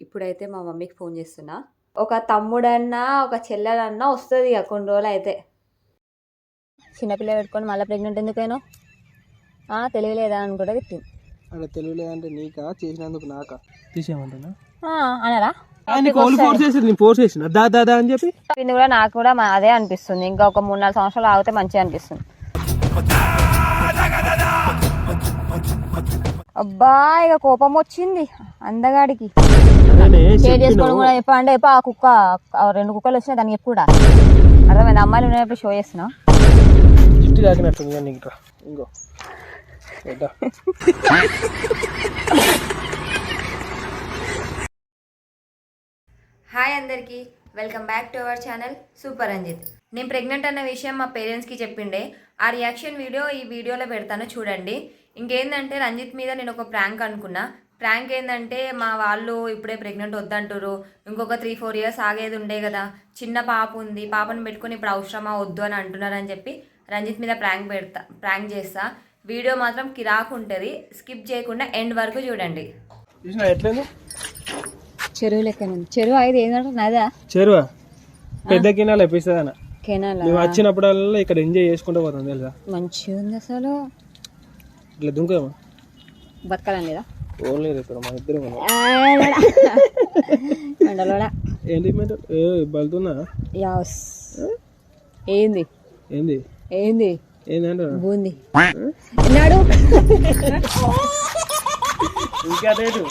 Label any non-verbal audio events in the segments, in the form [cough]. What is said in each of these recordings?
ఇప్పుడైతే మా మమ్మీకి ఫోన్ చేస్తున్నా. ఒక తమ్ముడన్నా ఒక చెల్లెలన్నా వస్తుంది ఇక కొన్ని రోజులు అయితే చిన్నపిల్ల పెట్టుకొని మళ్ళీ ప్రెగ్నెంట్ ఎందుకైనా తెలియలేదా అని కూడా తిట్టింది. అక్కడ తెలియలేదంటే నీకా? చేసినందుకు నాకా? తీసేయమంటున్నా? అనరా? నీకు ఓన్లీ ఫోర్స్ చేసి నేను ఫోర్స్ చేసిన. దా దా దా అని చెప్పి? కూడా నాకు కూడా మా- అదే అనిపిస్తుంది. ఇంకా ఒక మూడు నాలుగు సంవత్సరాలు ఆగితే మంచిగా అనిపిస్తుంది. అబ్బా ఇక కోపం వచ్చింది అందగాడికి. షేర్ చేసుకోవడం కూడా చెప్పా అంటే చెప్పా ఆ కుక్క ఆ రెండు కుక్కలు వచ్చినాయి దానికి కూడా. అర్థమైంది? అమ్మాయిలు ఉన్నప్పుడు షో చేస్తున్నావు. జుట్టు తాకినట్టుంది నీకు రా. ఇంకో. ఏటా? హాయ్ అందరికీ. Welcome back to our channel super Ranjith నేను ప్రెగ్నెంట్ అన్న విషయం మా పేరెంట్స్కి చెప్పిండే. ఆ రియాక్షన్ వీడియో ఈ వీడియోలో పెడతాను చూడండి. ఇంకేందంటే రంజిత్ మీద నేను ఒక ప్రాంక్ అనుకున్నా. ప్రాంక్ ఏంటంటే మా వాళ్ళు ఇప్పుడే ప్రెగ్నెంట్ వద్దంటారు ఇంకొక త్రీ ఫోర్ ఇయర్స్ ఆగేది ఉండే కదా. చిన్న పాప ఉంది. పాపను పెట్టుకొని ఇప్పుడు అవసరమా వద్దు అని అంటున్నారని చెప్పి రంజిత్ మీద ప్రాంక్ పెడతా ప్రాంక్ చేస్తా. వీడియో మాత్రం కిరాకు ఉంటుంది. స్కిప్ చేయకుండా ఎండ్ వరకు చూడండి. చెరువు లెక్క చెరువు ఐదు ఏంటంటే నదా? చెరువా? పెద్ద కినాలు కెనాల్? మేము వచ్చినప్పుడల్లా ఇక్కడ ఎంజాయ్ చేసుకుంటూ పోతాం తెలుసా? మంచిగా ఉంది అసలు. ఇట్లా దుంకేమా బతకాలని లేదా? ఓన్లీ రేపు మా ఇద్దరు ఏంటి మేడం ఏ బలుతున్నా యాస్. ఏంది? ఏంది? ఏంది? ఏంటంటే బూంది. ఇంకా రేటు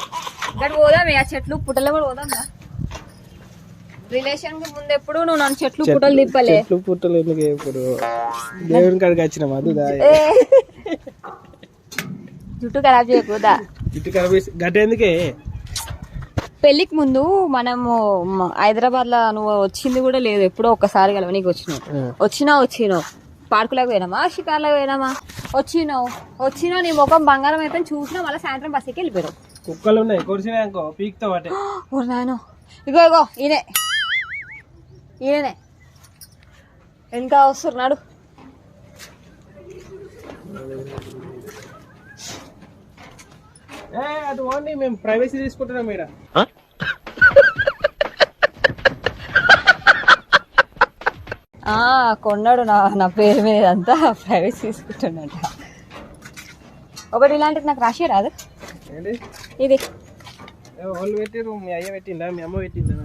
ఇక్కడ పోదాం ఆ చెట్లు పుట్టలు కూడా పోదాం రిలేషన్కి ముందు ఎప్పుడు నువ్వు నన్ను చెట్లు పుట్టలు తిప్పలే? చెట్లు పుట్టలు ఎందుకు ఇప్పుడు? దేవుని కాడికి వచ్చిన మధుదా. జుట్టు ఖరాబ్ చేయకూడదా ఇటు కనిపిస్తే గట్ట ఎందుకే పెళ్ళికి ముందు మనము హైదరాబాద్లో నువ్వు వచ్చింది కూడా లేదు ఎప్పుడో ఒక్కసారి కలవ నీకు వచ్చినావు. వచ్చినా వచ్చినావు పార్కులకు పోయినామా షికార్లకు పోయినామా వచ్చినావు వచ్చినావు నీ ముఖం బంగారం అయితే చూసినా మళ్ళీ సాయంత్రం బస్సుకి వెళ్ళిపోయావు కుక్కలు ఉన్నాయి పీక్తో ఓ నాయన. ఇగో ఇగో ఈయనే. ఈయనే. ఇంకా వస్తున్నాడు. ఏ అది ఓన్లీ మేము ప్రైవసీ తీసుకుంటున్నాం ఇక్కడ ఆ? కొన్నాడు నా నా పేరు మీద అంతా ప్రైవేట్ తీసుకుంటున్నట్ట ఒకటి ఇలాంటిది నాకు రాసి రాదు. ఏంటి? ఇది. ఏ, వాళ్ళు పెట్టిరు మీ అయ్య పెట్టిందా మీ అమ్మ పెట్టిందా?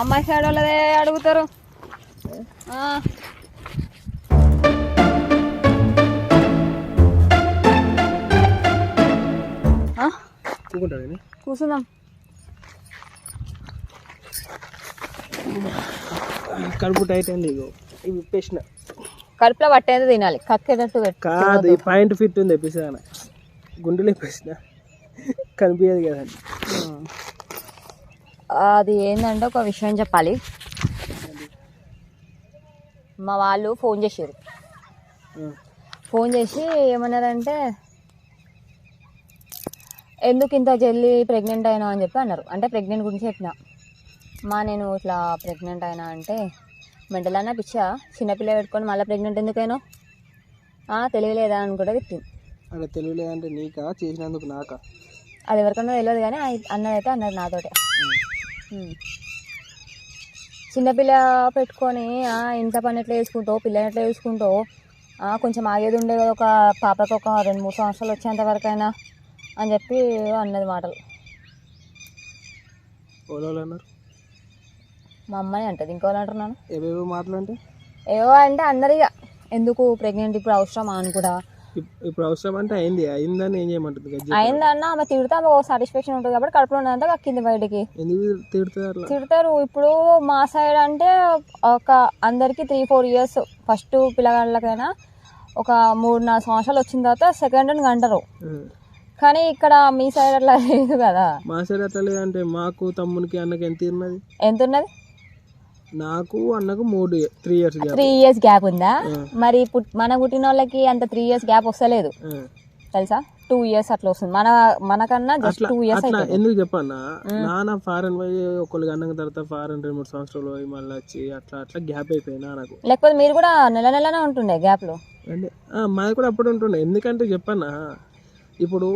అమ్మాయి సైడ్ వాళ్ళదే అడుగుతారు. ఇది. కూర్చుందాం కడుపు టైట్ అయింది ఇగో. ఇవి విప్పేసిన కడుపులో పట్టేది తినాలి. కక్కేటట్టు కాదు ఈ పాయింట్ ఫిట్ ఉంది ఎప్పిసాన గుండెలు ఎప్పేసిన కనిపించదు కదండి అది ఏంటంటే ఒక విషయం చెప్పాలి. మా వాళ్ళు ఫోన్ చేసారు ఫోన్ చేసి ఏమన్నారంటే ఎందుకు ఇంత జల్దీ ప్రెగ్నెంట్ అయినా అని చెప్పి అన్నారు. అంటే ప్రెగ్నెంట్ గురించి చెప్పిన. మా నేను ఇట్లా ప్రెగ్నెంట్ అయినా అంటే మెంటల్ అన్న పిచ్చా. చిన్నపిల్ల పెట్టుకొని మళ్ళీ ప్రెగ్నెంట్ ఎందుకైనా? తెలియలేదా అని కూడా తిట్టింది. అక్కడ తెలియలేదంటే నీకా? చేసినందుకు నాకా? అది ఎవరికన్నా తెలియదు కానీ అన్నదైతే అన్నది నాతోటే. చిన్నపిల్ల పెట్టుకొని ఇంత పని ఎట్లా వేసుకుంటావు పిల్లని ఎట్లా వేసుకుంటావు ఆ, కొంచెం ఆగేది ఉండే కదా ఒక పాపకు ఒక రెండు మూడు సంవత్సరాలు వచ్చేంత వరకైనా. అని చెప్పి అన్నది మాటలు. అన్నారు మా అమ్మాయి అంటది. ఇంకోళ్ళు అంటున్నాను ఏవేవో మాటలు అంటే ఏవో అంటే అన్నది ఇక ఎందుకు ప్రెగ్నెంట్ ఇప్పుడు అవసరమా అని కూడా. ఇప్- ఇప్పుడు అవసరం అంటే అయింది. అయిందని ఏం చేయమంటుంది? అయిందన్న ఆమె తిడతా ఒక సాటిస్ఫాక్షన్ ఉంటుంది కాబట్టి కడుపులో ఉన్నదంతా కక్కింది బయటికి. అట్లా? తిడతారు. ఇప్పుడు మా సైడ్ అంటే ఒక అందరికి త్రీ ఫోర్ ఇయర్స్ ఫస్ట్ పిల్లగాళ్ళకైనా ఒక మూడు నాలుగు సంవత్సరాలు వచ్చిన తర్వాత సెకండ్ అని అంటారు. కానీ ఇక్కడ మీ సైడ్ అట్లా లేదు కదా. మా సైడ్ అట్లా లేదంటే మాకు తమ్మునికి అన్నకి ఎంత ఉన్నది? ఎంత ఉన్నది నాకు అన్నకు మూడు three years three years gap ఉందా? మరి మన పుట్టిన వాళ్ళకి అంత త్రీ ఇయర్స్ గ్యాప్ వస్తలేదు. తెలుసా? టూ ఇయర్స్ అట్లా వస్తుంది. మన మనకన్నా జస్ట్ టూ ఇయర్స్ ఎందుకు చెప్పన్నా? నాన్న ఫారెన్ పోయి ఒకళ్ళకి అన్నం తర్వాత ఫారెన్ రెండు మూడు సంవత్సరాలు పోయి మళ్ళీ వచ్చి అట్లా అట్లా గ్యాప్ అయిపోయినా నాకు లేకపోతే మీరు కూడా నెల నెలనే ఉంటుండే గ్యాప్లో? మాది కూడా అప్పుడు ఉంటుండే. ఎందుకంటే చెప్పన్నా ఇప్పుడు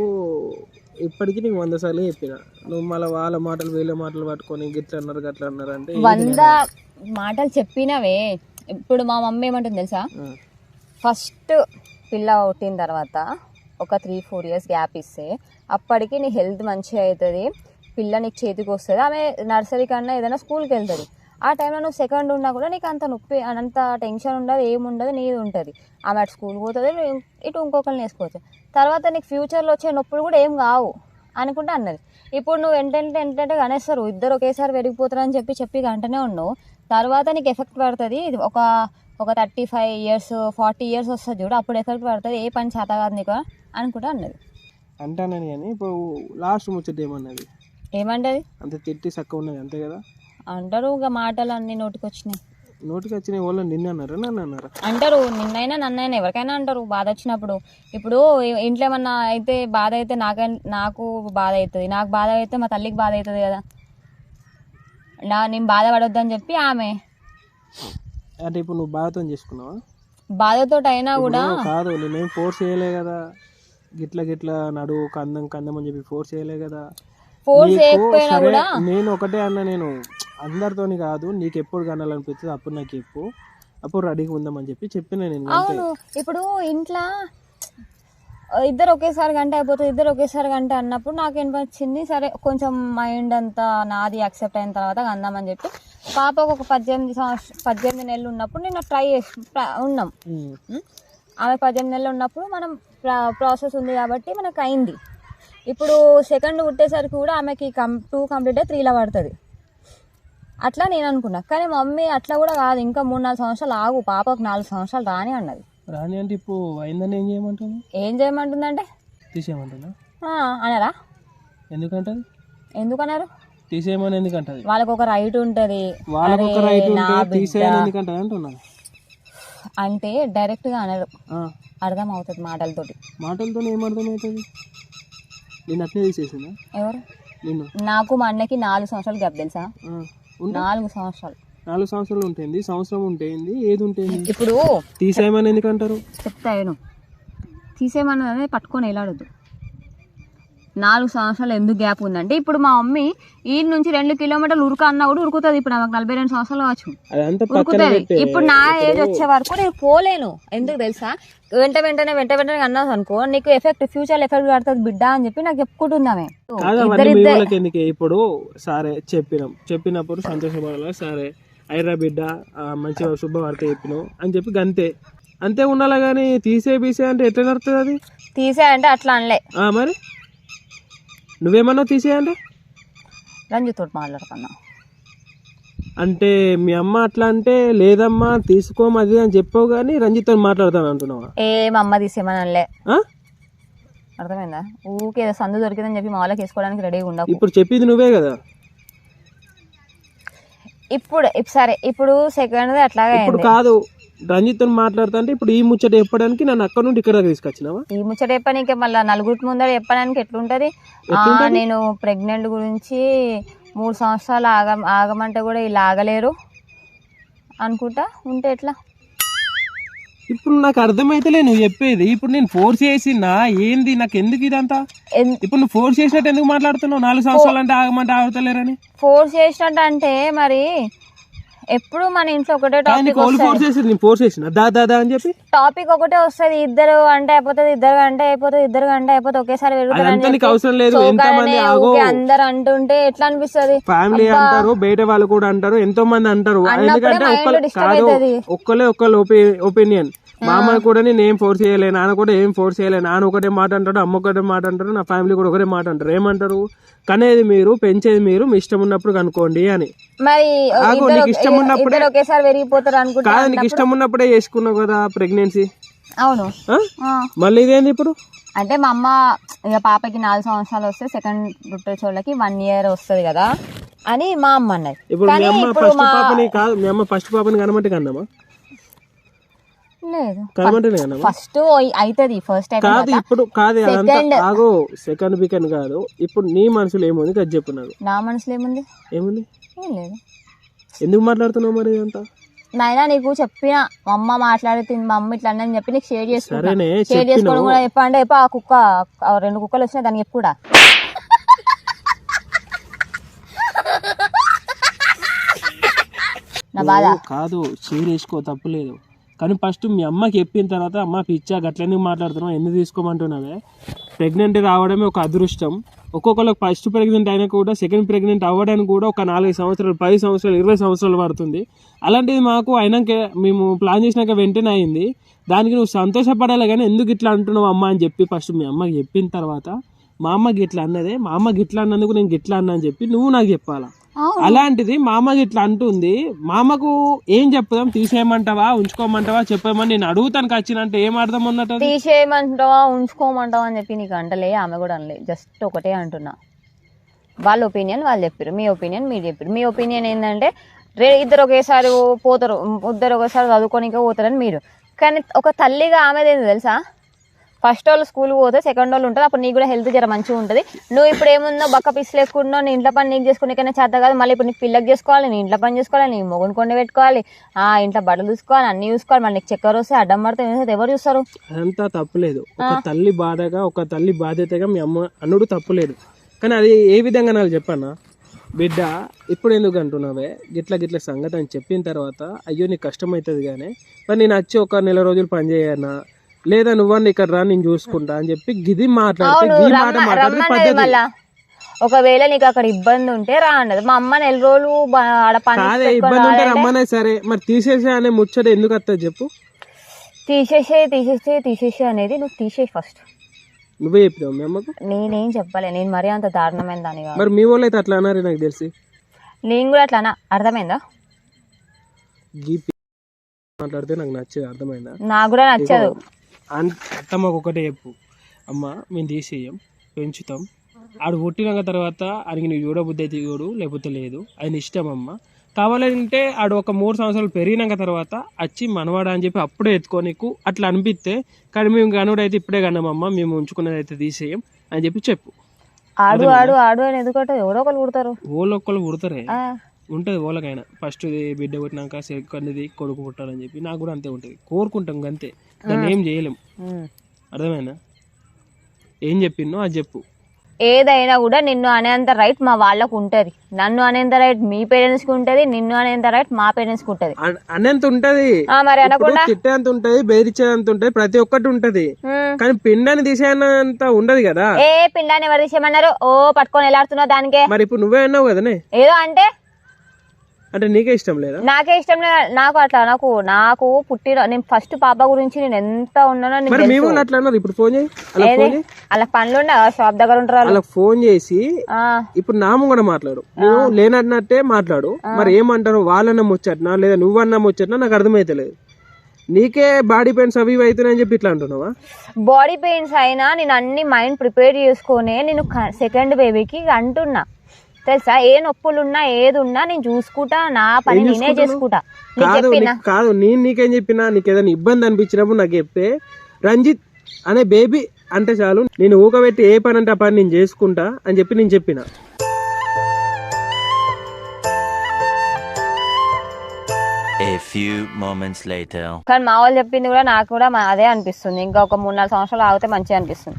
ఇప్పటికీ నీకు వంద సార్లు చెప్పిన. నువ్వు మళ్ళీ వాళ్ళ మాటలు వీళ్ళ మాటలు పట్టుకొని గిట్ల అన్నారు గట్ల అన్నారు అంటే వంద మాటలు చెప్పినవే. ఇప్పుడు మా మమ్మీ ఏమంటుంది తెలుసా? ఫస్ట్ పిల్ల పుట్టిన తర్వాత ఒక త్రీ ఫోర్ ఇయర్స్ గ్యాప్ ఇస్తే అప్పటికి నీ హెల్త్ మంచిగా అవుతుంది పిల్ల నీకు చేతికి వస్తుంది ఆమె నర్సరీ కన్నా ఏదైనా స్కూల్కి వెళ్తుంది. ఆ టైంలో నువ్వు సెకండ్ ఉన్నా కూడా నీకు అంత నొప్పి అంత టెన్షన్ ఉండదు ఏముండదు నీది ఉంటుంది. ఆమె అటు స్కూల్ పోతుంది ఇటు ఇంకొకరిని వేసుకోవచ్చు. తర్వాత నీకు ఫ్యూచర్లో వచ్చే నొప్పులు కూడా ఏం కావు అనుకుంటే అన్నది. ఇప్పుడు నువ్వు ఎంటంటే ఎంటంటే కనేస్తారు. ఇద్దరు ఒకేసారి పెరిగిపోతారని చెప్పి చెప్పి గంటనే ఉన్నావు. తర్వాత నీకు ఎఫెక్ట్ పడుతుంది. ఇది ఒక ఒక thirty five years forty years వస్తుంది చూడు. అప్పుడు ఎఫెక్ట్ పడుతుంది. ఏ పని చేత కాదు నీకు అనుకుంటా అన్నది. అంటానని కానీ ఇప్పుడు లాస్ట్ ముచ్చట ఏమన్నది? ఏమంటది? అంత తిట్టి చక్క ఉన్నది అంతే కదా? అంటారు ఇక మాటలు అన్ని నోటికి వచ్చినాయి నోటికి వచ్చిన వాళ్ళు నిన్న అన్నారా నన్ను అన్నారా? అంటారు నిన్నైనా నన్నైనా ఎవరికైనా అంటారు బాధ వచ్చినప్పుడు ఇప్పుడు ఇంట్లో ఏమన్నా అయితే బాధ అయితే నాకై నాకు బాధ అవుతుంది నాకు బాధ అయితే మా తల్లికి బాధ అవుతుంది కదా. నా నేను బాధపడొద్దని చెప్పి ఆమె. అంటే ఇప్పుడు నువ్వు బాధతో చేసుకున్నావా? బాధతో అయినా కూడా ఇప్పుడు కాదు నేనేం ఫోర్స్ చేయలే కదా. గిట్ల గిట్ల నడు కందం కందం అని చెప్పి ఫోర్స్ చేయలే కదా. ఫోర్స్ చేయకపోయినా కూడా నేను ఒకటే అన్న నేను అందరితోని కాదు నీకు ఎప్పుడు కనాలనిపిస్తుంది అప్పుడు నాకు చెప్పు అప్పుడు రెడీగా ఉందామని చెప్పి చెప్పిన నేను. అవును ఇప్పుడు ఇంట్లో ఇద్దరు ఒకేసారి గంట అయిపోతుంది ఇద్దరు ఒకేసారి గంట అన్నప్పుడు నాకు అనిపించింది సరే కొంచెం మైండ్ అంతా నాది యాక్సెప్ట్ అయిన తర్వాత అందామని చెప్పి పాపకు ఒక పద్దెనిమిది సంవత్సరం పద్దెనిమిది నెలలు ఉన్నప్పుడు నేను ట్రై చేసి ఉన్నాం? ఆమె పద్దెనిమిది నెలలు ఉన్నప్పుడు మనం ప్రా- ప్రాసెస్ ఉంది కాబట్టి మనకు అయింది ఇప్పుడు సెకండ్ పుట్టేసరికి కూడా ఆమెకి కం టూ కంప్లీట్ అయ్యి త్రీలో పడుతుంది. అట్లా నేను అనుకున్నా. కానీ మమ్మీ అట్లా కూడా కాదు. ఇంకా మూడు నాలుగు సంవత్సరాలు ఆగు. పాపకు నాలుగు సంవత్సరాలు రాని అన్నది. రాని అంటే ఇప్పుడు అయిందని ఏం చేయమంటాను ఏం చేయమంటుందంటే? తీసేయమంటున్నా "ఆ" అనరా? ఎందుకంటది? ఎందుకన్నారు తీసేయమని ఎందుకంటది? వాళ్ళకి ఒక రైట్ ఉంటుంది వాళ్ళకు ఒక రైట్ నా ఉంటే బిడ్డ. తీసేయని ఎందుకంటది అంటున్నా అంటే డైరెక్ట్గా అనరు. అర్థం అవుతుంది మాటలతోటి. మాటలతో ఏం అర్థమవుతుంది? నేను అట్నే తీసేసిందా? ఎవరు? నిన్ను? నాకు మా అన్నకి నాలుగు సంవత్సరాలు గ్యాప్ తెలుసా? నాలుగు సంవత్సరాలు. నాలుగు సంవత్సరాలు ఉంటుంది సంవత్సరం ఉంటుంది ఏది ఉంటుంది? ఇప్పుడు తీసేయమని ఎందుకంటారు చెప్తాను తీసేయమన్నది పట్టుకొని వెళ్ళాడద్దు నాలుగు సంవత్సరాలు ఎందుకు గ్యాప్ ఉందంటే ఇప్పుడు మా మమ్మీ ఈ నుంచి రెండు కిలోమీటర్లు ఉరుక అన్నా కూడా ఉరుకుతుంది. ఇప్పుడు నాకు నలభై రెండు సంవత్సరాలు కావచ్చు. ఉరుకుతుంది. ఇప్పుడు నా ఏజ్ వచ్చే వరకు నేను పోలేను. ఎందుకు తెలుసా? వెంట వెంటనే వెంట వెంటనే అన్నావు అనుకో నీకు ఎఫెక్ట్ ఫ్యూచర్ ఎఫెక్ట్ పడుతుంది బిడ్డ అని చెప్పి నాకు చెప్పుకుంటుంది ఆమె కాదు అవన్నీ మీ ఇద్దరిద్దరు వాళ్ళకి ఎందుకు? ఇప్పుడు సరే చెప్పినాం. చెప్పినప్పుడు సంతోషపడాలి? సరే ఐరా బిడ్డ మంచిగా శుభవార్త చెప్పినావు అని చెప్పి గంతే. అంతే ఉండాలి కానీ తీసే బీసే అంటే ఎట్లా నడుతుంది అది? తీసేయంటే అట్లా అనలే. మరి? నువ్వేమన్నావు తీసేయంటే రంజిత్ మాట్లాడుతున్నా అంటే మీ అమ్మ అట్లా అంటే లేదమ్మా తీసుకోమది అని చెప్పావు కానీ రంజిత్తో మాట్లాడతాను అంటున్నావా? ఏ మా అమ్మ ఆ? అర్థమైందా? ఊకే సందు దొరికిందని చెప్పి మా వాళ్ళకి వేసుకోవడానికి రెడీగా ఉండవు ఇప్పుడు చెప్పింది నువ్వే కదా? ఇప్పుడు ఇప్ సరే ఇప్పుడు సెకండ్ అట్లాగే ఇప్పుడు కాదు. రంజిత్తో మాట్లాడుతా అంటే ఇప్పుడు ఈ ముచ్చట చెప్పడానికి నన్ను అక్కడ నుండి ఇక్కడ దాకా తీసుకొచ్చినావా? ఈ ముచ్చట చెప్పడానికి మళ్ళీ నలుగురి ముందర చెప్పడానికి ఎట్లుంటది? నేను ప్రెగ్నెంట్ గురించి మూడు సంవత్సరాలు ఆగ ఆగమంటే కూడా ఇలా ఆగలేరు. అనుకుంటా ఉంటే ఎట్లా? ఇప్పుడు నాకు అర్థమైతలే నువ్వు చెప్పేది. ఇప్పుడు నేను ఫోర్స్ చేసినా ఏంది? నాకు ఎందుకు ఇదంతా ఇప్పుడు నువ్వు ఫోర్స్ చేసినట్టు ఎందుకు మాట్లాడుతున్నావు? నాలుగు సంవత్సరాలు అంటే ఆగమంటే ఆగుతలేరని? ఫోర్స్ చేసినట్టు అంటే మరి ఎప్పుడు మన ఇంట్లో ఒకటే టాపిక్ ఫోర్స్ ఫోర్స్ చేసిన? దా దా దా అని చెప్పి? టాపిక్ ఒకటే వస్తది ఇద్దరు అంటే అయిపోతుంది ఇద్దరు అంటే అయిపోతుంది ఇద్దరు అంటే అయిపోతుంది ఒకేసారి చెప్పి అవసరం లేదు. ఆగో అందరు అంటుంటే ఎట్లా అనిపిస్తది? ఫ్యామిలీ అంటారు బయట వాళ్ళు కూడా అంటారు ఎంతో మంది అంటారు ఎందుకంటే. ఒక్కలే ఒక్కళ్ళు ఒపీనియన్ మా అమ్మ కూడా నేను ఏం ఫోర్స్ చేయలే నాన్న కూడా ఏం ఫోర్స్ చేయలే. నాన్న ఒకటే మాట అంటాడు అమ్మ ఒకటే మాట అంటారు నా ఫ్యామిలీ కూడా ఒకటే మాట అంటారు. ఏమంటారు? కనేది మీరు పెంచేది మీరు మీ ఇష్టం ఉన్నప్పుడు కనుక్కోండి అని. మరి నీకు ఇష్టం ఉన్నప్పుడే- ఒకేసారి పెరిగిపోతారు అనుకుంటా కాదు నీకు ఇష్టం ఉన్నప్పుడే చేసుకున్నావు కదా ప్రెగ్నెన్సీ అవును. మళ్ళీ ఇదేంది ఇప్పుడు? అంటే మా అమ్మ ఇక పాపకి నాలుగు సంవత్సరాలు వస్తే సెకండ్ పుట్టేచోళ్ళకి వన్ ఇయర్ వస్తుంది కదా అని మా అమ్మ అన్నది. ఇప్పుడు మీ అమ్మ ఫస్ట్ పాపని కాదు మీ అమ్మ ఫస్ట్ పాపని కనమంటే కన్నామా లేదు. ఫస్ట్ అవుతుంది ఫస్ట్ కాదు ఇప్పుడు కాదు. ఆగో సెకండ్ బికన్ కాదు. ఇప్పుడు నీ మనసులో ఏముంది? అది చెప్పు నాకు నా మనసులో ఏముంది? ఏముంది? ఏం లేదు. ఎందుకు మాట్లాడుతున్నావు మరి ఇదంతా? నాయనా నీకు చెప్పిన మా అమ్మ మాట్లాడుతుంది మా అమ్మ ఇట్లా అని చెప్పి నీకు షేర్ చేసుకుంటా. సరేనే షేర్ చేసుకోవడం కూడా చెప్పా అంటే చెప్పా ఆ కుక్క రెండు కుక్కలు వచ్చినాయి దానికి కూడా నా బాధ. కాదు షేర్ చేసుకో తప్పులేదు కానీ ఫస్ట్ మీ అమ్మకి చెప్పిన తర్వాత అమ్మ పిచ్చా గట్లనే మాట్లాడుతున్నాం ఎందుకు తీసుకోమంటున్నావే? ప్రెగ్నెంట్ రావడమే ఒక అదృష్టం. ఒక్కొక్కరికి ఫస్ట్ ప్రెగ్నెంట్ అయినా కూడా సెకండ్ ప్రెగ్నెంట్ అవ్వడానికి కూడా ఒక నాలుగు సంవత్సరాలు పది సంవత్సరాలు ఇరవై సంవత్సరాలు పడుతుంది. అలాంటిది మాకు అయినాక మేము ప్లాన్ చేసినాక వెంటనే అయింది. దానికి నువ్వు సంతోషపడాలి కానీ ఎందుకు ఇట్లా అంటున్నావు అమ్మ అని చెప్పి ఫస్ట్ మీ అమ్మకి చెప్పిన తర్వాత మా అమ్మకి ఇట్లా అన్నదే మా అమ్మకి ఇట్లా అన్నందుకు నేను గిట్లా అన్నా అని చెప్పి నువ్వు నాకు చెప్పాలా? అలాంటిది మా అమ్మకి ఇట్లా అంటుంది మా అమ్మకు ఏం చెప్పుదాం తీసేయమంటావా ఉంచుకోమంటావా చెప్పేమని నేను అడుగుతాను వచ్చినంటే ఏం అర్థం ఉన్నట్టు? తీసేయమంటావా ఉంచుకోమంటావా అని చెప్పి నీకు అంటలే ఆమె కూడా అనలే. జస్ట్ ఒకటే అంటున్నా. వాళ్ళ ఒపీనియన్ వాళ్ళు చెప్పారు మీ ఒపీనియన్ మీరు చెప్పారు మీ ఒపీనియన్ ఏంటంటే రే ఇద్దరు ఒకేసారి పోతారు ఇద్దరు ఒకేసారి చదువుకోనికే పోతారని మీరు. కానీ ఒక తల్లిగా ఆమెది ఏంది తెలుసా? ఫస్ట్ వాళ్ళు స్కూల్ పోతే సెకండ్ వాళ్ళు ఉంటుంది అప్పుడు నీకు కూడా హెల్త్ జర మంచిగా ఉంటుంది. నువ్వు ఇప్పుడు ఏముందో బక్క పిస్ లేకుండా నీ ఇంట్లో పని నీకు చేసుకునే చేత కాదు. మళ్ళీ ఇప్పుడు నీకు పిల్లకి చేసుకోవాలి నీ ఇంట్లో పని చేసుకోవాలి నీ మొగుని కొండ పెట్టుకోవాలి. ఆ ఇంట్లో బట్టలు చూసుకోవాలి అన్ని చూసుకోవాలి. మళ్ళీ నీకు చక్కెర వస్తే అడ్డం పడితే? ఎవరు చూస్తారు? అదంతా తప్పులేదు ఒక తల్లి బాధగా ఒక తల్లి బాధ్యతగా మీ అమ్మ అన్నుడు తప్పులేదు కానీ అది ఏ విధంగా నాకు చెప్పన్నా బిడ్డ ఇప్పుడు ఎందుకు అంటున్నావే? గిట్ల గిట్ల సంగతి అని చెప్పిన తర్వాత అయ్యో నీకు కష్టమవుతుంది కానీ మరి నేను వచ్చి ఒక నెల రోజులు పని చేయన్నా లేదా నువ్వన్న ఇక్కడ రా నేను చూసుకుంటా అని చెప్పి గిది మాట్లాడితే ఈ మాట పద్ధతి. ఒకవేళ నీకు అక్కడ ఇబ్బంది ఉంటే రా అన్నది. మా అమ్మ నెల రోజులు పెట్టుకొని ఇబ్బంది ఉంటే రమ్మనే సరే. మరి తీసేసే అనే ముచ్చట ఎందుకు వస్తుంది చెప్పు. తీసేసే తీసేసే తీసేసే అనేది నువ్వు తీసేయి ఫస్ట్ నువ్వే చెప్పినావు మీ అమ్మకు? నేనేం చెప్పలే. నేను మరీ అంత దారుణమైన దాని మరి మీ వాళ్ళు అయితే అట్లా అన్నారు నాకు తెలిసి? నేను కూడా అట్లా అన్నా. అర్థమైందా? గీపి మాట్లాడితే నాకు నచ్చేది అర్థమైందా? నాకు కూడా నచ్చదు. అత్తమ్మకు ఒకటే చెప్పు. అమ్మ మేము తీసేయం పెంచుతాం. ఆడు పుట్టినాక తర్వాత ఆయనకి నువ్వు చూడబుద్ధి అయితే చూడు లేకపోతే లేదు. ఆయన ఇష్టం అమ్మ. కావాలంటే ఆడు ఒక మూడు సంవత్సరాలు పెరిగినాక తర్వాత వచ్చి మనవాడా అని చెప్పి అప్పుడే ఎత్తుకో నీకు. అట్లా అనిపిస్తే కానీ మేము కనుడు అయితే ఇప్పుడే కన్నామమ్మ మేము ఉంచుకునేది అయితే తీసేయం అని చెప్పి చెప్పు. ఆడు ఆడు ఆడు అని ఎందుకంటే ఎవరో ఒకరు పుడతారు. ఓళ్ళొక్కళ్ళు పుడతారే? ఆ, ఉంటుంది ఓళ్ళకైనా ఫస్ట్ బిడ్డ పుట్టినాక సెకండ్ది కొడుకు పుట్టాలని చెప్పి నాకు కూడా అంతే ఉంటుంది. కోరుకుంటాం అంతే దాన్ని ఏం చేయలేం. అర్థమైనా ఏం చెప్పిందో అది చెప్పు. ఏదైనా కూడా నిన్ను అనేంత రైట్ మా వాళ్ళకు ఉంటది. నన్ను అనేంత రైట్ మీ పేరెంట్స్కి ఉంటది నిన్ను అనేంత రైట్ మా పేరెంట్స్కి ఉంటది. అన్- అనేంత ఉంటది. ఆ, మరి అనకుండా? తిట్టేంత ఉంటది బెదిరించేంత ఉంటది ప్రతి ఒక్కటి ఉంటది. కానీ పిండాన్ని తీసేంత ఉండదు కదా? ఏ పిండాన్ని ఎవరు తీసేయమన్నారు? ఓ పట్టుకొని ఎలాడుతున్నావు దానికే. మరి ఇప్పుడు నువ్వే అన్నావు కదనే? ఏదో అంటే అంటే నీకే ఇష్టం లేదా? నాకే ఇష్టం లేదు. నాకు అట్లా నాకు నాకు పుట్టిన నేను ఫస్ట్ పాప గురించి నేను ఎంత ఉన్నానో నీకు మరి మీ తెలుసు. వాళ్ళు అట్లా అన్నారు? ఇప్పుడు ఫోన్ చేయి. అలా ఏది? ఫోన్ చేయి. అలా పనులు ఉండే షాప్ దగ్గర ఉంటారు వాళ్ళు. అలా ఫోన్ చేసి ఆ, ఇప్పుడు నాము కూడా మాట్లాడు. నువ్వు లేనన్నట్టే మాట్లాడు. మరి ఏమంటారు? వాళ్ళన్న ముచ్చట్నా? లేదా నువ్వన్న ముచ్చట్నా? నాకు అర్థమైతలేదు. నీకే బాడీ పెయిన్స్ అవి ఇవి అవుతున్నాయని చెప్పి ఇట్లా అంటున్నావా? బాడీ పెయిన్స్ అయినా నేను అన్ని మైండ్ ప్రిపేర్ చేసుకొని నేను సెకండ్ బేబీకి అంటున్నా. తెలుసా? ఏ నొప్పులు ఉన్నా ఏది ఉన్నా నేను చూసుకుంటా నా పని నేనే చేసుకుంటా. కాదు కాదు నేను నీకేం చెప్పినా నీకు ఏదైనా ఇబ్బంది అనిపించినప్పుడు నాకు చెప్పే రంజిత్ అనే బేబీ అంటే చాలు నేను ఊకబెట్టి ఏ పని అంటే ఆ పని నేను చేసుకుంటా అని చెప్పి నేను చెప్పిన. A few moments later. కానీ మా వాళ్ళు చెప్పింది కూడా నాకు కూడా మా- అదే అనిపిస్తుంది. ఇంకా ఒక మూడు నాలుగు సంవత్సరాలు ఆగితే మంచిగా అనిపిస్తుంది.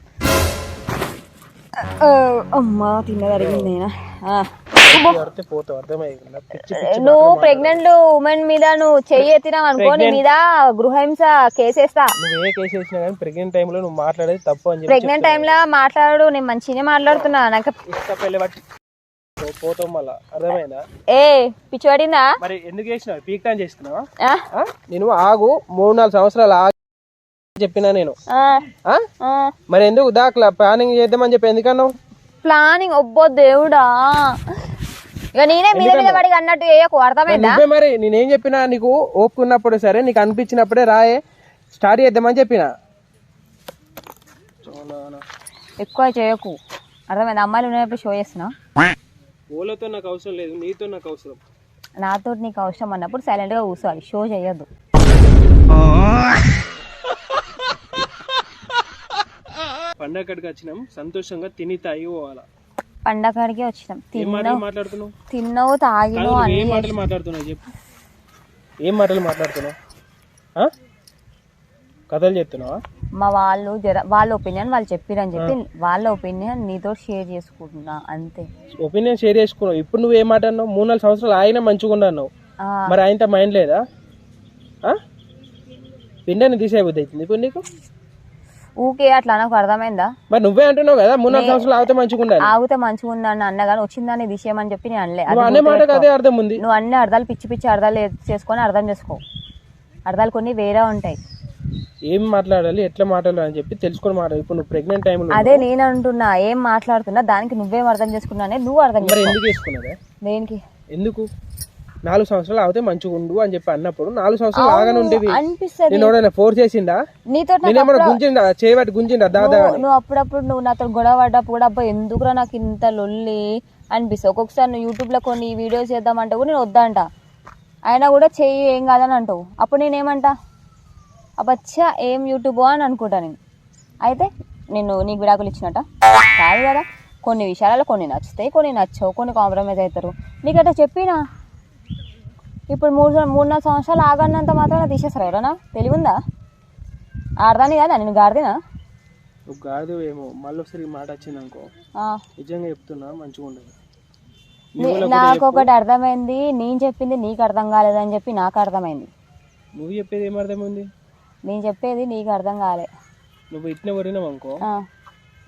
ఆ, అమ్మా నేను నువ్వు ప్రెగ్నెంట్ ఉమెన్ మీద నువ్వు చెయ్యి ఎత్తినావు అనుకో నీ మీద గృహహింస కేసేస్తా నువ్వు ఏ కేసు వేసినా కానీ ప్రెగ్నెంట్ టైంలో నువ్వు మాట్లాడేది తప్పు అని ప్రెగ్నెంట్ టైంలో మాట్లాడు నేను మంచిగానే మాట్లాడుతున్నా నాకు పోతాం మళ్ళా అర్థమైందా ఏ పిచ్చిపడిందా మరి ఎందుకు చేసినావు పీక్ టైం చేస్తున్నావా? నేను ఆగు మూడు నాలుగు సంవత్సరాలు ఆగి చెప్పినా నేను? ఆ, ఆ? ఆ. మరి ఎందుకు దాకా ప్లానింగ్ చేద్దామని చెప్పి ఎందుకన్నావు? ప్లానింగ్ ఒబ్బో దేవుడా. ఇక నేనే మీద అన్నట్టు చేయకు అర్థమైందా? మరి నేనేం చెప్పినా నీకు ఓపిక ఉన్నప్పుడు సరే నీకు అనిపించినప్పుడే రాయే స్టార్ట్ చేద్దామని చెప్పిన? ఎక్కువ చేయకు. అర్థమైందా? అమ్మాయిలు ఉన్నప్పుడు షో చేస్తున్నా. ఓలతో నాకు అవసరం లేదు నీతో నాకు అవసరం. నాతో నీకు అవసరం అన్నప్పుడు సైలెంట్గా కూర్చోవాలి షో చేయొద్దు. పండగడికి వచ్చినాం. సంతోషంగా తిని తాగి పోవాలా? పండగడికి వచ్చినాం. ఏం తిన్నావు. మాటలు మాట్లాడుతున్నావు? తిన్నావు తాగినావు కాదు, నువ్వు అన్ని ఏం మాటలు మాట్లాడుతున్నావు చెప్పు. ఏం మాటలు మాట్లాడుతున్నావు? ఆ? కథలు చెప్తున్నావా? మా వాళ్ళు జర వాళ్ళ ఒపీనియన్ వాళ్ళు చెప్పిరని చెప్పి వాళ్ళ ఒపీనియన్ నీతో షేర్ చేసుకుంటున్నా అంతే. ఒపీనియన్ షేర్ చేసుకున్నావు. ఇప్పుడు నువ్వు ఏం మాట అన్నావు మూడు నాలుగు సంవత్సరాలు ఆయన మంచిగా ఉన్నావు ఆ, మరి ఆయనతో మైండ్ లేదా? ఆ? పిండాన్ని తీసేయబుద్ధి అవుతుంది ఇప్పుడు నీకు? ఊకే అట్లా నాకు అర్థమైందా? మరి నువ్వే అంటున్నావు కదా మూడు నాలుగు సంవత్సరాలు ఆగితే మంచిగా ఆగితే మంచిగా ఉందని అన్న కానీ వచ్చిందని విషయం అని చెప్పి నేను అనలే. అది అనే అర్థం ఉంది. నువ్వు అన్ని అర్థాలు పిచ్చి పిచ్చి అర్థాలు చేసుకొని అర్థం చేసుకో. అర్థాలు కొన్ని వేరే ఉంటాయి. ఏం మాట్లాడాలి ఎట్లా మాట్లాడాలి అని చెప్పి తెలుసుకొని మాట్లాడాలి ఇప్పుడు నువ్వు ప్రెగ్నెంట్ టైంలో అదే నేను అంటున్నా ఏం మాట్లాడుతున్నా దానికి నువ్వేం అర్థం చేసుకున్నానే నువ్వు అర్థం ఎందుకు దేనికి? ఎందుకు? నాలుగు సంవత్సరాలు ఆగితే మంచిగా ఉండు అని చెప్పి అన్నప్పుడు నాలుగు సంవత్సరాలు ఆగానే ఉండేవి. అనిపిస్తుంది. నేను ఎవడైనా ఫోర్స్ చేసిందా నీతో నేనేమన్నా గుంజిండా? చేయబట్టి గుంజిండా దాదా నువ్వు అప్పుడప్పుడు నువ్వు నాతో గొడవ పడ్డప్పుడు కూడా అబ్బా ఎందుకురా నాకు ఇంత లొల్లి అనిపిస్తుంది. ఒక్కొక్కసారి నువ్వు యూట్యూబ్లో కొన్ని వీడియోస్ చేద్దామంటే కూడా నేను వద్దంట. అయినా కూడా చెయ్యి ఏం కాదని అంటావు. అప్పుడు నేనేమంటా? అబ్బచ్చా ఏం యూట్యూబ్ అని అనుకుంటా నేను. అయితే నేను నీకు విడాకులు ఇచ్చినట్ట. కాదు కదా కొన్ని విషయాలలో కొన్ని నచ్చుతాయి కొన్ని నచ్చవు కొన్ని కాంప్రమైజ్ అవుతారు. నీకు అట్లా చెప్పినా? ఇప్పుడు మూడు మూడు నాలుగు సంవత్సరాలు ఆగన్నంత మాత్రం తీసేస్తారు ఎవరన్నా తెలివిందా? ఆడదాని కదా? నేను గాడిదినా? కాదు ఏమో. మళ్ళీ ఒకసారి మాట వచ్చింది అనుకో. నిజంగా చెప్తున్నా మంచిగా ఉండదు. నాకు ఒకటి అర్థమైంది నేను చెప్పింది నీకు అర్థం కాలేదని చెప్పి నాకు అర్థమైంది. నువ్వు చెప్పేది ఏం అర్థమైంది? నేను చెప్పేది నీకు అర్థం కాలే. నువ్వు ఇట్నే పడినావు అనుకో.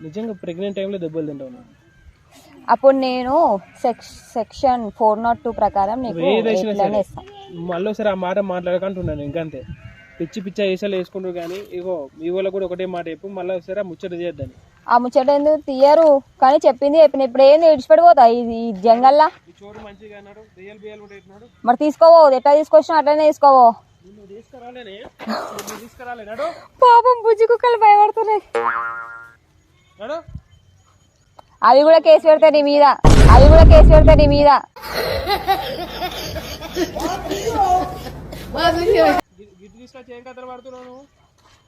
నిజంగా ప్రెగ్నెంట్ టైంలో దెబ్బలు తింటావు అప్పుడు నేను sec section four not two ప్రకారం నీకు సరే ఇస్తాను మళ్ళీ ఒకసారి ఆ మాట మాట్లాడకంటున్నాను ఇంకంతే పిచ్చి పిచ్చ వేసాలు వేసుకుంటారు కానీ ఇగో మీ వాళ్ళకి కూడా ఒకటే మాట చెప్పు మళ్ళీ ఒకసారి ఆ ముచ్చట చేయొద్దని. ఆ ముచ్చట ఎందుకు తీయరు? కానీ చెప్పింది చెప్పిన ఇప్పుడు ఏం విడిచిపెడిపోతా ఇది ఈ జంగల్లా? మరి తీసుకోవో ఎట్లా తీసుకొచ్చినా అట్లనే తీసుకోవో. పాపం బుజ్జి కుక్కలు భయపడుతున్నాయి. అవి కూడా కేసు పెడతాయి నీ మీద. అవి కూడా కేసు పెడతాయి నీ మీద. [laughs]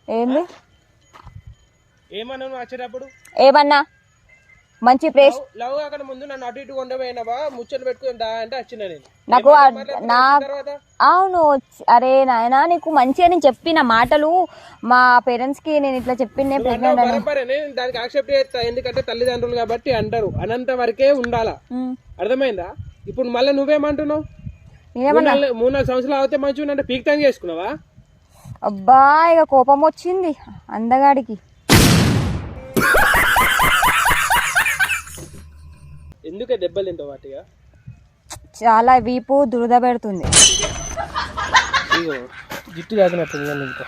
ఏంది? ఏమన్నా? మంచి ప్లేస్ లవ్ అక్కడ ముందు నన్ను అటు ఇటు కొండపోయినావా ముచ్చట్లు పెట్టుకుని దా అంటే వచ్చిన నేను. నాకు నా అవును. అరే నాయనా నీకు మంచిగా నేను చెప్పిన మాటలు మా పేరెంట్స్కి నేను ఇట్లా అని బరాబరే నేను దానికి యాక్సెప్ట్ చేస్తా. ఎందుకంటే తల్లిదండ్రులు కాబట్టి అంటారు. అనంత వరకే ఉండాలా. అర్థమైందా? ఇప్పుడు మళ్ళీ నువ్వేమంటున్నావు? మూడు నాలుగు సంవత్సరాలు అవుతే మంచిగా అంటే పీక్ టైం చేసుకున్నావా? అబ్బా ఇక కోపం వచ్చింది అందగాడికి. ఎందుకే దెబ్బలు తింటావు వాటిగా? చాలా వీపు దురద పెడుతుంది. ఇగో జిట్టు తాకినట్టుంది కానీ ఇంకా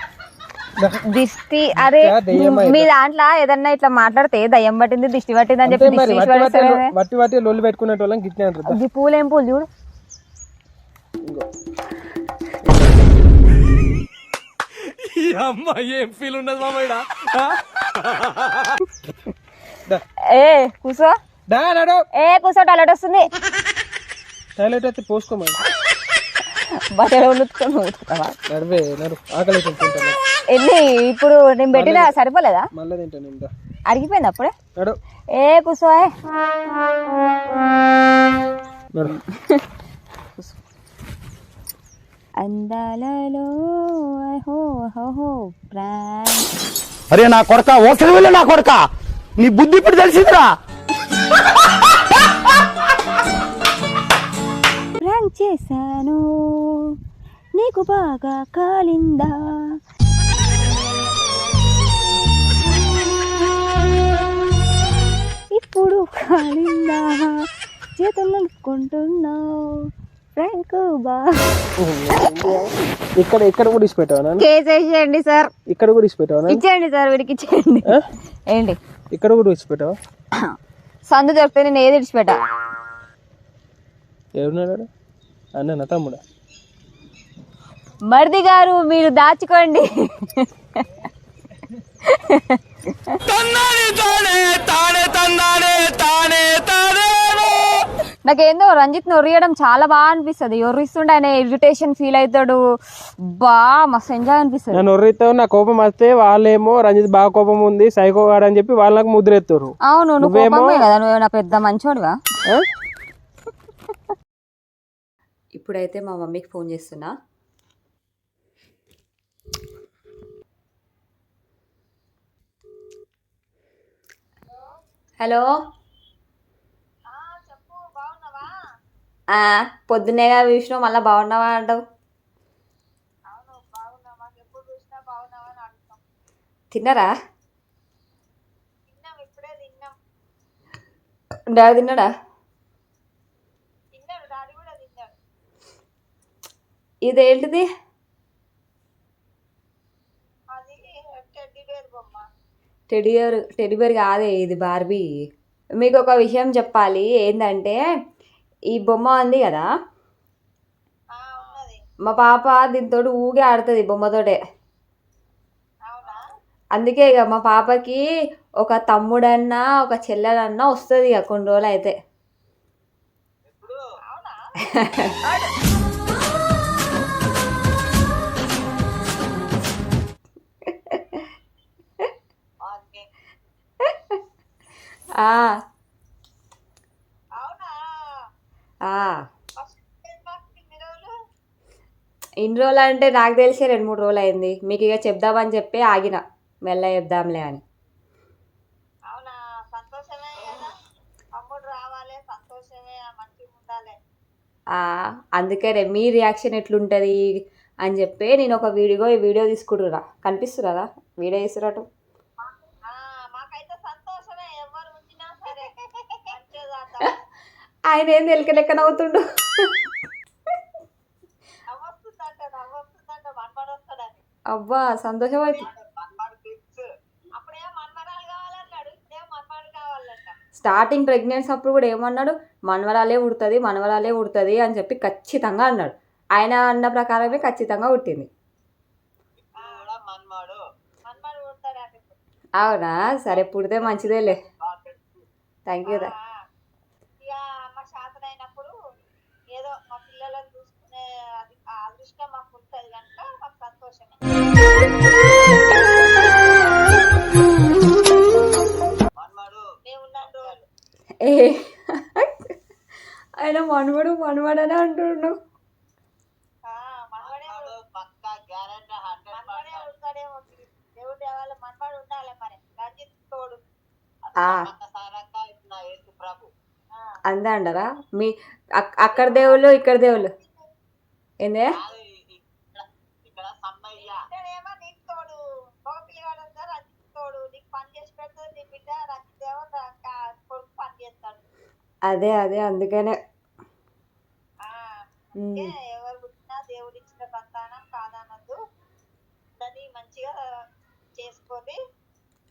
దిష్టి అరే దెయ్యం మీ దాంట్లో ఏదన్నా ఇట్లా మాట్లాడితే దయ్యం పట్టింది? దిష్టి పట్టింది అని అంతే చెప్పి మరి దిష్టి వట్టి వట్టి పడేస్తారే వట్టి వట్టి లొల్లి పెట్టుకునే వాళ్ళని గిట్నే అంటారు ఇది పూలేం పూలు చూడు. ఏ కూసో. నడు ఏ కూసో టాయిలెట్ వస్తుంది. టాయిలెట్ అయితే పోసుకోమని. బట్టలు ఉతుకొని ఉతుకుతావా నడివే నడు ఆకలి అయితే తింటాను ఎన్ని ఇప్పుడు నేను పెట్టిన సరిపోలేదా? మళ్ళీ తింటాను అరిగిపోయింది అప్పుడే? నడు. ఏ కూసో. నడు. అందాలలో అహో అహో ప్రాణ్. అరే నా కొడక ఓసలి వెళ్ళి నా కొడక. నీ బుద్ధి ఇప్పుడు తెలిసిందిరా. చేశాను. నీకు బాగా కాలిందా? ఇప్పుడు కాలిందా? చేతులు అనుకుంటున్నావు ఫ్రాంక్ బా. ఇక్కడ ఇక్కడ కూడా ఇచ్చి పెట్టావా నాన్న? కేసు వేసేయండి సార్. ఇక్కడ కూడా ఇచ్చి పెట్టావా? ఇచ్చేయండి సార్ వీడికి ఇచ్చేయండి? ఏంటి? ఇక్కడ కూడా ఇచ్చి పెట్టావా సందు దొరికితే నేను ఏది ఇడిచిపెట్టా? ఎవరున్నాడు అన్న తమ్ముడా. మరిది గారు మీరు దాచుకోండి. నాకేందో రంజిత్ నొరియడం చాలా బాగా అనిపిస్తుంది. ఎర్రిస్తుండే ఆయన ఇరిటేషన్ ఫీల్ అవుతాడు. బా మస్తు ఎంజాయ్ అనిపిస్తుంది. నన్ను ఒర్రితో నా కోపం వస్తే వాళ్ళేమో రంజిత్ బాగా కోపం ఉంది సైకో గాడు అని చెప్పి వాళ్ళకి ముద్ర ఎత్తారు అవును నువ్వు నువ్వేమో- కోపమే కదా నువ్వు నా పెద్ద మంచోడివా? ఇప్పుడైతే మా మమ్మీకి ఫోన్ చేస్తున్నా. హలో? పొద్దునేగా చూసినావు మళ్ళీ బాగున్నావా అంటావు? తిన్నారా? డా తిన్నాడా? ఇదేంటిది? టెడియర్ టెడిబేర్ కాదే ఇది బార్బీ. మీకు ఒక విషయం చెప్పాలి ఏంటంటే ఈ బొమ్మ ఉంది కదా? మా పాప దీంతో ఊగే ఆడుతుంది బొమ్మతోటే. అందుకే ఇక మా పాపకి ఒక తమ్ముడన్నా ఒక చెల్లెలన్నా వస్తుంది ఇక కొన్ని రోజులు అయితే [laughs] ఇన్ని రోజులు. అంటే నాకు తెలిసి రెండు మూడు రోజులు అయింది మీకు ఇక చెప్దామని చెప్పి ఆగిన. మెల్ల చెప్దాంలే అని. అందుకే రే మీ రియాక్షన్ ఎట్లుంటుంది అని చెప్పి నేను ఒక వీడియో ఈ వీడియో తీసుకుంటురా కనిపిస్తురా వీడియో తీసుకురాటు ఆయన ఏం తెలిక లెక్క నవ్వుతుండు అబ్బా సంతోషం స్టార్టింగ్ ప్రెగ్నెన్సీ అప్పుడు కూడా ఏమన్నాడు? మనవరాలే ఉడుతుంది మనవరాలే ఉడుతుంది అని చెప్పి ఖచ్చితంగా అన్నాడు. ఆయన అన్న ప్రకారమే ఖచ్చితంగా ఇప్పుడు. అవునా? సరే పుడితే మంచిదేలే. థ్యాంక్ యూ ఏ. ఆయన మనవడు మనవడనే అంటుండు. అందే అంటారా? మీ అక్- అక్కడ దేవుళ్ళు ఇక్కడ దేవుళ్ళు. ఏందే? అదే అదే అందుకనే. అంటే ఎవరు పుట్టినా దేవుడు ఇచ్చిన సంతానం కాదనద్దు. దాన్ని మంచిగా చేసుకొని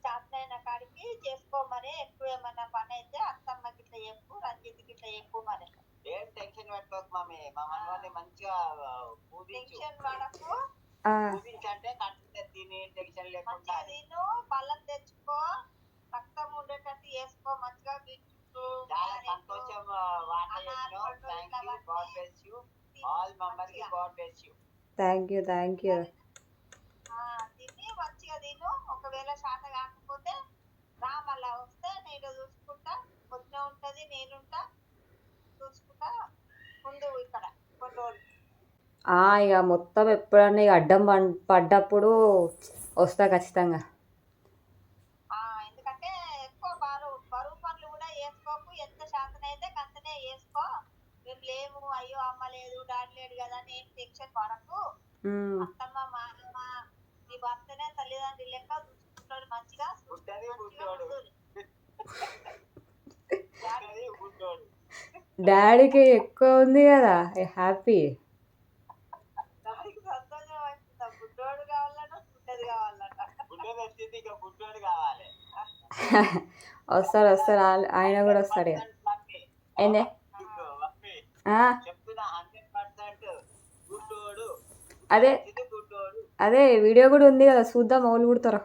చేతనైన కాడికి చేసుకోమని ఎక్కువ ఏమన్నా పని అయితే అత్తమ్మ గిట్ల చెప్పు రంజిత్ గిట్ల చెప్పు మరి. ఏం టెన్షన్ పెట్టుకోకు మమ్మీ మా మనవాడిని మంచిగా పూజించు. టెన్షన్ పడకు. కంటే తిని టెన్షన్ లేకుండా మంచిగా తిను. థ్యాంక్ యూ థ్యాంక్ యూ తిని మంచిగా తిను. ఒకవేళ శాత కాకపోతే రా మళ్ళా వస్తే నేను చూసుకుంటా. పొద్దున ఉంటది నేనుంటా చూసుకుంటా. ముందు ఇక్కడ కొన్ని రోజులు. ఆ, ఇక మొత్తం ఎప్పుడన్నా ఇక అడ్డం పడ్డప్పుడు వస్తా ఖచ్చితంగా. టెన్షన్ పడకు అత్తమ్మ మా అమ్మ నీ భర్తనే తల్లిదండ్రులు లెక్క చూసుకుంటాడు మంచిగా. డాడీకి ఎక్కువ ఉంది కదా హ్యాపీ. వస్తాడు ఆల్- ఆయన కూడా వస్తాడు ఏందే మమ్మీ ఆ, చెప్తున్నా హండ్రెడ్ పర్సెంట్ గుడ్డోడు అదే అదే వీడియో కూడా ఉంది కదా చూద్దాం వాళ్ళు కుడతారా